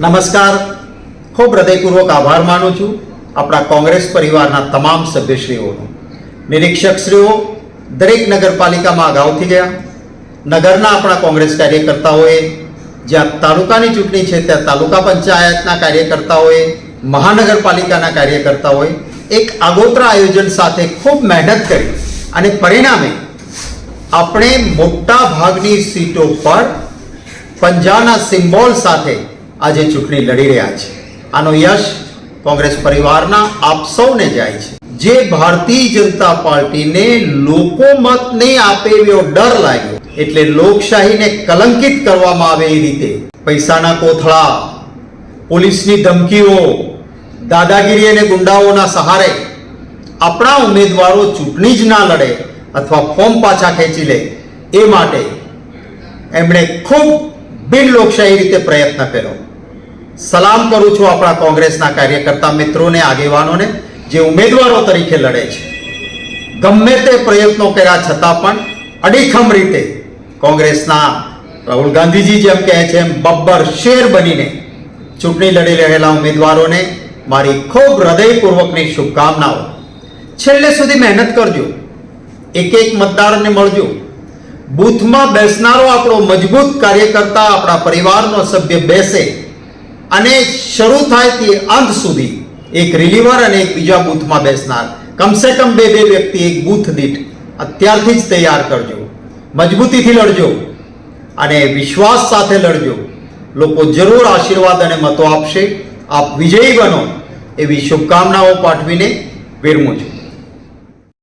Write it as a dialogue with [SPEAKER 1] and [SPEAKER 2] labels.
[SPEAKER 1] નમસ્કાર. ખૂબ હૃદયપૂર્વક આભાર માનું છું આપણા કોંગ્રેસ પરિવારના તમામ સભ્યશ્રીઓનો. નિરીક્ષકશ્રીઓ દરેક નગરપાલિકામાં અગાઉથી ગયા. નગરના આપણા કોંગ્રેસ કાર્યકર્તાઓએ, જ્યાં તાલુકાની ચૂંટણી છે ત્યાં તાલુકા પંચાયતના કાર્યકર્તાઓએ, મહાનગરપાલિકાના કાર્યકર્તાઓએ એક આગોતરા આયોજન સાથે ખૂબ મહેનત કરી અને પરિણામે આપણે મોટા ભાગની સીટો પર પંજાના સિમ્બોલ સાથે આજે ચૂંટણી લડી રહ્યા છે. આનો યશ કોંગ્રેસ પરિવારના આપ સૌને જાય છે. જે ભારતીય જનતા પાર્ટીને લોકો મતને આપે એવો ડર લાગ્યો, એટલે લોકશાહીને કલંકિત કરવામાં આવે એ રીતે. પૈસાના કોથળા, પોલીસની ધમકીઓ, દાદાગીરી અને ગુંડાઓના સહારે આપણા ઉમેદવારો ચૂંટણી જ ના લડે અથવા ફોર્મ પાછા ખેંચી લે એ માટે એમણે ખૂબ બિન લોકશાહી રીતે પ્રયત્ન કર્યો. સલામ કરું છું આપણા કોંગ્રેસના કાર્યકર્તા મિત્રોને, આગેવાનોને, જે ઉમેદવારો તરીકે લડે છે. ગમે તે પ્રયત્નો કર્યા છતાં પણ અડીખમ રીતે કોંગ્રેસના રાહુલ ગાંધીજી જેમ કહે છે, એમ બબ્બર શેર બનીને ચૂંટણી લડી રહેલા ઉમેદવારોને મારી ખૂબ હૃદયપૂર્વકની શુભકામનાઓ. છેલ્લે સુધી મહેનત કરજો. એક એક મતદારને મળજો. બૂથમાં બેસનારો આપણો મજબૂત કાર્યકર્તા, આપણા પરિવારનો સભ્ય બેસે. અને શરૂ થાય તે અંત સુધી એક રિલીવર અને એક બીજા બૂથમાં બેસનાર. કમસે કમ બે બે વ્યક્તિ એક બૂથ દીઠ અત્યારથી જ તૈયાર કરજો. મજબૂતીથી લડજો અને વિશ્વાસ સાથે લડજો. લોકો જરૂર આશીર્વાદ અને મતો આપશે. આપ વિજયી બનો. એવી શુભકામનાઓ પાઠવીને વિરમું છું.